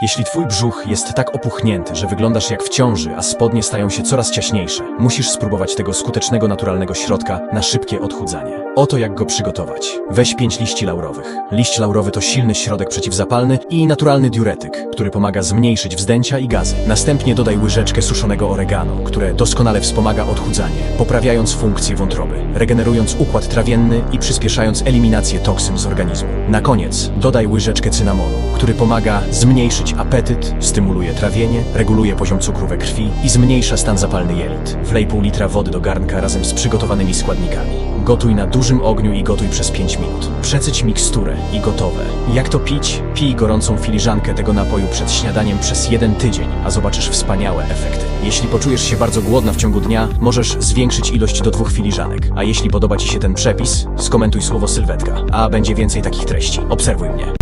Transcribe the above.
Jeśli twój brzuch jest tak opuchnięty, że wyglądasz jak w ciąży, a spodnie stają się coraz ciaśniejsze, musisz spróbować tego skutecznego naturalnego środka na szybkie odchudzanie. Oto jak go przygotować. Weź 5 liści laurowych. Liść laurowy to silny środek przeciwzapalny i naturalny diuretyk, który pomaga zmniejszyć wzdęcia i gazy. Następnie dodaj łyżeczkę suszonego oregano, które doskonale wspomaga odchudzanie, poprawiając funkcję wątroby, regenerując układ trawienny i przyspieszając eliminację toksyn z organizmu. Na koniec dodaj łyżeczkę cynamonu, który pomaga zmniejszyć apetyt, stymuluje trawienie, reguluje poziom cukru we krwi i zmniejsza stan zapalny jelit. Wlej pół litra wody do garnka razem z przygotowanymi składnikami. Gotuj na dużym ogniu i gotuj przez 5 minut. Przecyć miksturę i gotowe. Jak to pić? Pij gorącą filiżankę tego napoju przed śniadaniem przez jeden tydzień, a zobaczysz wspaniałe efekty. Jeśli poczujesz się bardzo głodna w ciągu dnia, możesz zwiększyć ilość do dwóch filiżanek. A jeśli podoba Ci się ten przepis, skomentuj słowo sylwetka, a będzie więcej takich treści. Obserwuj mnie.